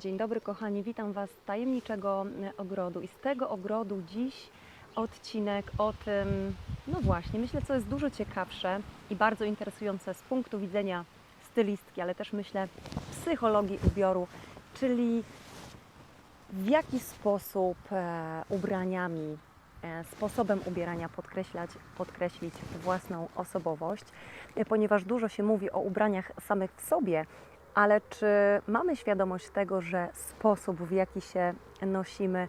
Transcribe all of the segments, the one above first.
Dzień dobry kochani, witam Was z tajemniczego e, ogrodu. I z tego ogrodu dziś odcinek o tym, no właśnie, myślę, co jest dużo ciekawsze i bardzo interesujące z punktu widzenia stylistki, ale też myślę psychologii ubioru, czyli w jaki sposób e, ubraniami, e, sposobem ubierania podkreślać, podkreślić własną osobowość, ponieważ dużo się mówi o ubraniach samych w sobie, ale czy mamy świadomość tego, że sposób, w jaki się nosimy,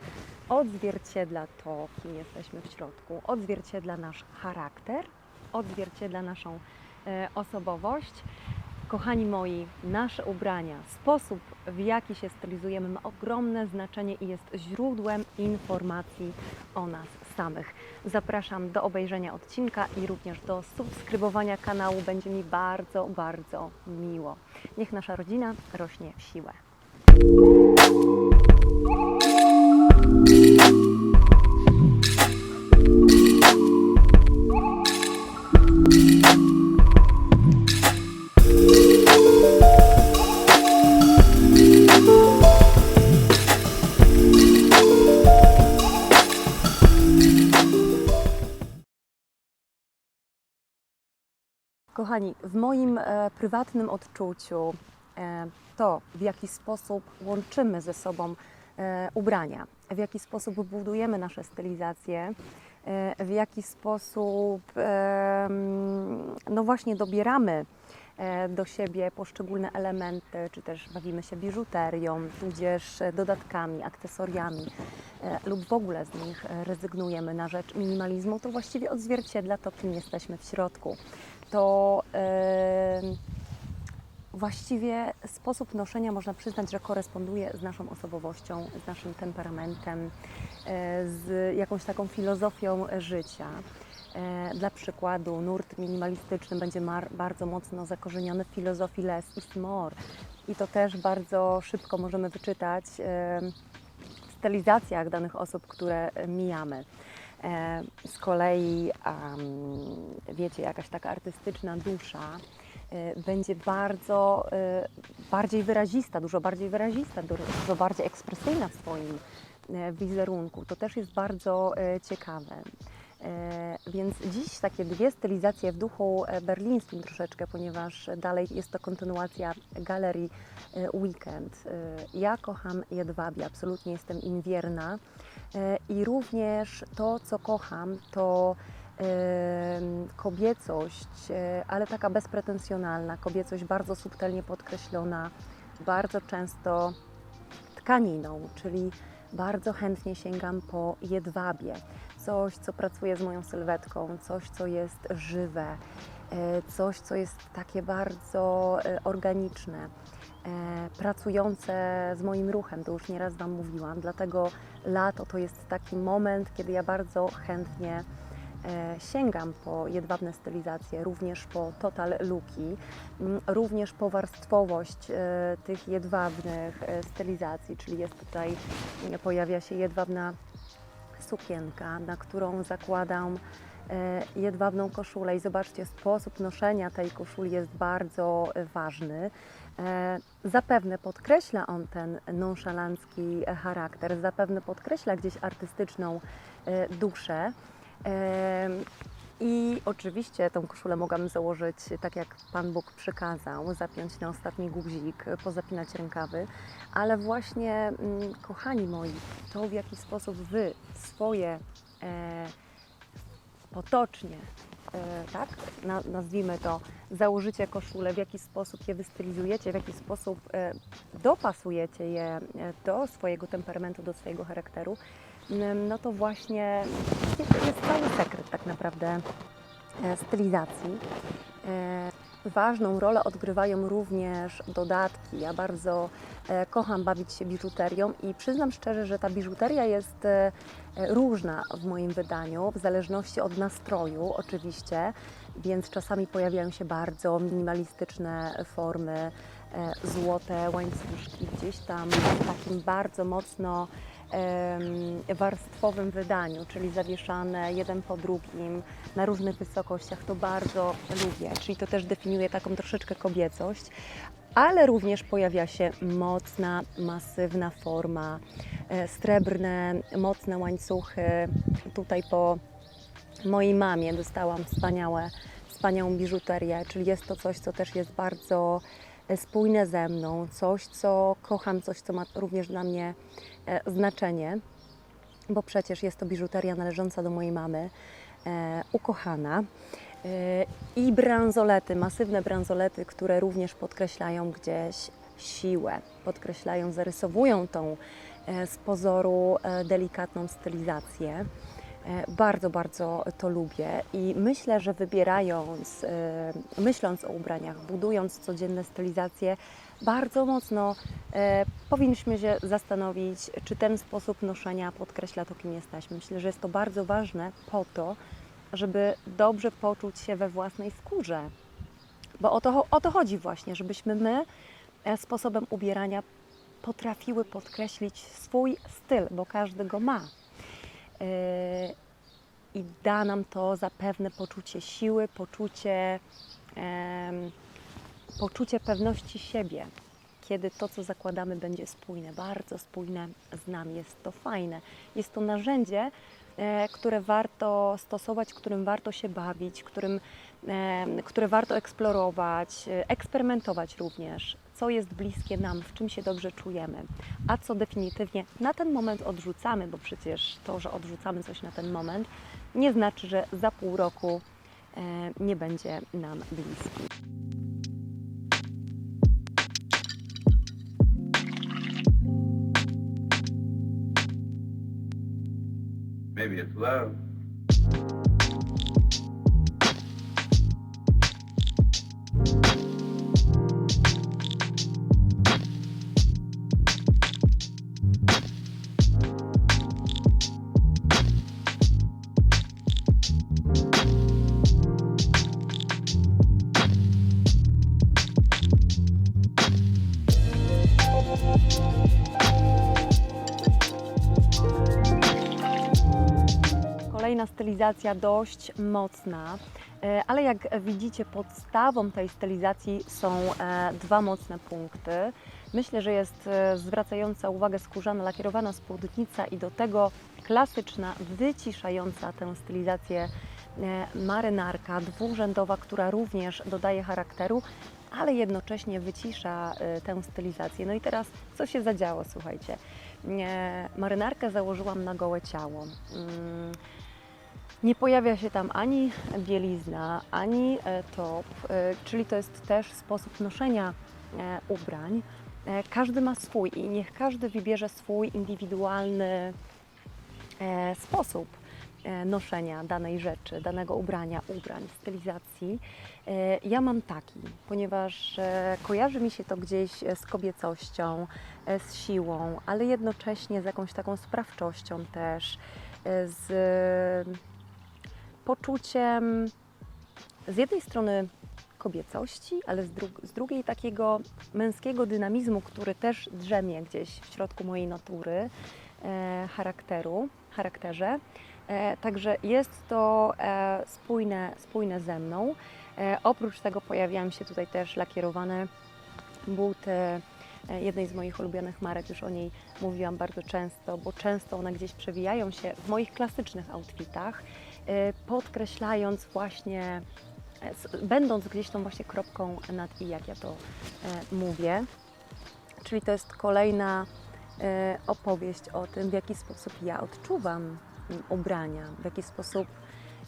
odzwierciedla to, kim jesteśmy w środku, odzwierciedla nasz charakter, odzwierciedla naszą e, osobowość? Kochani moi, nasze ubrania, sposób w jaki się stylizujemy ma ogromne znaczenie i jest źródłem informacji o nas samych. Zapraszam do obejrzenia odcinka i również do subskrybowania kanału. Będzie mi bardzo, bardzo miło. Niech nasza rodzina rośnie w siłę. Kochani, w moim e, prywatnym odczuciu e, to, w jaki sposób łączymy ze sobą e, ubrania, w jaki sposób budujemy nasze stylizacje, e, w jaki sposób e, no właśnie dobieramy e, do siebie poszczególne elementy, czy też bawimy się biżuterią, tudzież dodatkami, akcesoriami e, lub w ogóle z nich rezygnujemy na rzecz minimalizmu, to właściwie odzwierciedla to, kim jesteśmy w środku to właściwie sposób noszenia można przyznać, że koresponduje z naszą osobowością, z naszym temperamentem, e, z jakąś taką filozofią życia. E, Dla przykładu, nurt minimalistyczny będzie bardzo mocno zakorzeniony w filozofii less is more. I to też bardzo szybko możemy wyczytać w stylizacjach danych osób, które mijamy. E, Z kolei, wiecie, jakaś taka artystyczna dusza e, będzie bardzo e, bardziej wyrazista, dużo bardziej wyrazista, du- dużo bardziej ekspresyjna w swoim wizerunku. To też jest bardzo ciekawe. Więc dziś takie dwie stylizacje w duchu berlińskim troszeczkę, ponieważ dalej jest to kontynuacja galerii Weekend. Ja kocham jedwabie, absolutnie jestem im wierna. I również to, co kocham, to kobiecość, e, ale taka bezpretensjonalna, kobiecość bardzo subtelnie podkreślona, bardzo często tkaniną, czyli bardzo chętnie sięgam po jedwabie. Coś, co pracuje z moją sylwetką, coś, co jest żywe, e, coś, co jest takie bardzo e, organiczne, pracujące z moim ruchem, to już nieraz Wam mówiłam, dlatego lato to jest taki moment, kiedy ja bardzo chętnie e, sięgam po jedwabne stylizacje, również po total looki, mm, również po warstwowość e, tych jedwabnych e, stylizacji, czyli jest tutaj, e, pojawia się jedwabna sukienka, na którą zakładam jedwabną koszulę i zobaczcie, sposób noszenia tej koszuli jest bardzo ważny. E, Zapewne podkreśla on ten nonszalancki e, charakter, zapewne podkreśla gdzieś artystyczną e, duszę. Em, I oczywiście tą koszulę mogłam założyć tak, jak Pan Bóg przykazał, zapiąć na ostatni guzik, pozapinać rękawy, ale właśnie, mm, kochani moi, to w jaki sposób Wy swoje e, potocznie, e, tak, na, nazwijmy to, założycie koszulę, w jaki sposób je wystylizujecie, w jaki sposób e, dopasujecie je e, do swojego temperamentu, do swojego charakteru, mm, no to właśnie jest, cały sekret tak naprawdę e, stylizacji. Ważną rolę odgrywają również dodatki. Ja bardzo e, kocham bawić się biżuterią i przyznam szczerze, że ta biżuteria jest e, różna w moim wydaniu, w zależności od nastroju oczywiście, więc czasami pojawiają się bardzo minimalistyczne formy, e, złote łańcuszki gdzieś tam w takim bardzo mocno warstwowym wydaniu, czyli zawieszane jeden po drugim na różnych wysokościach. To bardzo lubię, czyli to też definiuje taką troszeczkę kobiecość. ale również pojawia się mocna, masywna forma, e, srebrne, mocne łańcuchy. Tutaj po mojej mamie dostałam wspaniałe, wspaniałą biżuterię, czyli jest to coś, co też jest bardzo spójne ze mną, coś, co kocham, coś, co ma również dla mnie e, znaczenie, bo przecież jest to biżuteria należąca do mojej mamy, e, ukochana. E, I bransolety, masywne bransolety, które również podkreślają gdzieś siłę, podkreślają, zarysowują tą e, z pozoru e, delikatną stylizację. E, Bardzo, bardzo to lubię i myślę, że wybierając, e, myśląc o ubraniach, budując codzienne stylizacje, bardzo mocno e, powinniśmy się zastanowić, czy ten sposób noszenia podkreśla to, kim jesteśmy. Myślę, że jest to bardzo ważne po to, żeby dobrze poczuć się we własnej skórze. Bo o to, o to chodzi właśnie, żebyśmy my sposobem ubierania potrafiły podkreślić swój styl, bo każdy go ma. Yy, I da nam to zapewne poczucie siły, poczucie, poczucie pewności siebie, kiedy to, co zakładamy, będzie spójne, bardzo spójne z nami. Jest to fajne. Jest to narzędzie, które warto stosować, którym warto się bawić, którym, em, które warto eksplorować, e, eksperymentować również, co jest bliskie nam, w czym się dobrze czujemy, a co definitywnie na ten moment odrzucamy, bo przecież to, że odrzucamy coś na ten moment, nie znaczy, że za pół roku e, nie będzie nam bliski. Maybe it's love. Stylizacja dość mocna, e, ale jak widzicie, podstawą tej stylizacji są e, dwa mocne punkty. Myślę, że jest e, zwracająca uwagę skórzana, lakierowana spódnica i do tego klasyczna, wyciszająca tę stylizację marynarka dwurzędowa, która również dodaje charakteru, ale jednocześnie wycisza tę stylizację. No i teraz co się zadziało, słuchajcie. Marynarkę założyłam na gołe ciało. Nie pojawia się tam ani bielizna, ani e, top, e, czyli to jest też sposób noszenia e, ubrań. Każdy ma swój i niech każdy wybierze swój indywidualny sposób noszenia danej rzeczy, danego ubrania, ubrań, stylizacji. Ja mam taki, ponieważ kojarzy mi się to gdzieś z kobiecością, z siłą, ale jednocześnie z jakąś taką sprawczością też, z poczuciem z jednej strony kobiecości, ale z, dru- z drugiej takiego męskiego dynamizmu, który też drzemie gdzieś w środku mojej natury, e, charakteru, charakterze. E, także jest to e, spójne, spójne ze mną. E, oprócz tego pojawiają się tutaj też lakierowane buty e, jednej z moich ulubionych marek, już o niej mówiłam bardzo często, bo często one gdzieś przewijają się w moich klasycznych outfitach, podkreślając właśnie, e, będąc gdzieś tą właśnie kropką nad i, jak ja to e, mówię. Czyli to jest kolejna e, opowieść o tym, w jaki sposób ja odczuwam ubrania, w jaki sposób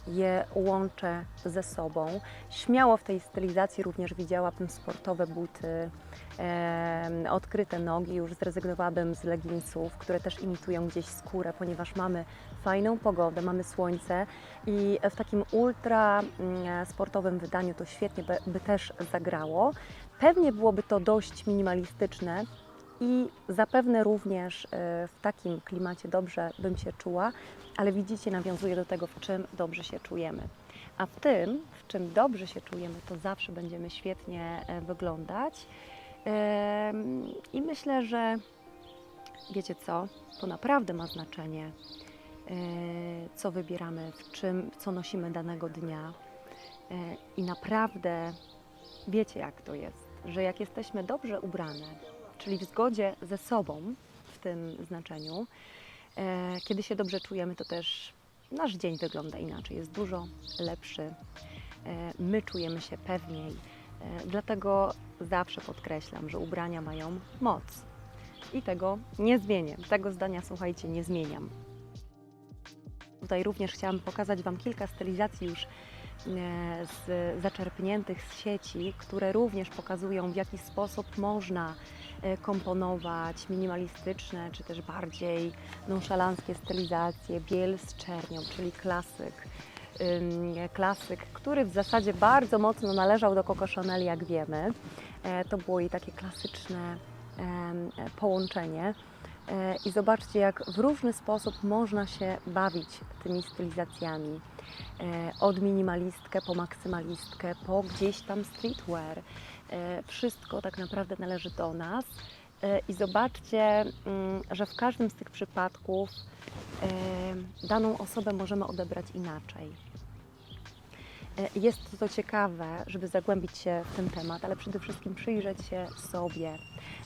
je łączę ze sobą. Śmiało w tej stylizacji również widziałabym sportowe buty, em, odkryte nogi, już zrezygnowałabym z leginsów, które też imitują gdzieś skórę, ponieważ mamy fajną pogodę, mamy słońce i w takim ultra mm, sportowym wydaniu to świetnie by, by też zagrało. Pewnie byłoby to dość minimalistyczne i zapewne również e, w takim klimacie dobrze bym się czuła, ale widzicie, nawiązuje do tego, w czym dobrze się czujemy. A w tym, w czym dobrze się czujemy, to zawsze będziemy świetnie e, wyglądać. I myślę, że wiecie co, to naprawdę ma znaczenie, e, co wybieramy, w czym, co nosimy danego dnia. I naprawdę wiecie, jak to jest. że jak jesteśmy dobrze ubrane, czyli w zgodzie ze sobą w tym znaczeniu, e, kiedy się dobrze czujemy, to też nasz dzień wygląda inaczej, jest dużo lepszy. E, my czujemy się pewniej. E, dlatego zawsze podkreślam, że ubrania mają moc. I tego nie zmienię. Tego zdania, słuchajcie, nie zmieniam. Tutaj również chciałam pokazać Wam kilka stylizacji już z, zaczerpniętych z sieci, które również pokazują, w jaki sposób można e, komponować minimalistyczne, czy też bardziej nonszalanckie stylizacje, biel z czernią, czyli klasyk. Klasyk, który w zasadzie bardzo mocno należał do Coco Chanel, jak wiemy. E, To było jej takie klasyczne e, połączenie. I zobaczcie, jak w różny sposób można się bawić tymi stylizacjami. E, Od minimalistkę po maksymalistkę, po gdzieś tam streetwear. E, Wszystko tak naprawdę należy do nas. E, I zobaczcie, mm, że w każdym z tych przypadków daną osobę możemy odebrać inaczej. E, Jest to ciekawe, żeby zagłębić się w ten temat, ale przede wszystkim przyjrzeć się sobie,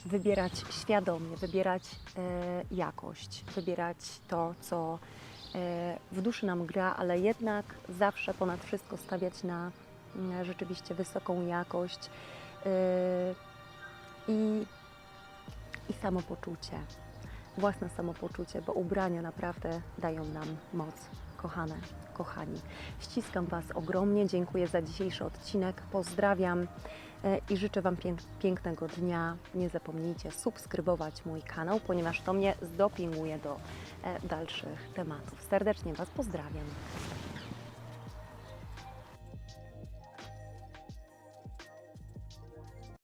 wybierać świadomie, wybierać e, jakość, wybierać to, co e, w duszy nam gra, ale jednak zawsze ponad wszystko stawiać na mm, rzeczywiście wysoką jakość i, i samopoczucie, własne samopoczucie, bo ubrania naprawdę dają nam moc. Kochane, kochani, ściskam Was ogromnie, dziękuję za dzisiejszy odcinek, pozdrawiam e, i życzę Wam pięk- pięknego dnia. Nie zapomnijcie subskrybować mój kanał, ponieważ to mnie zdopinguje do e, dalszych tematów. Serdecznie Was pozdrawiam.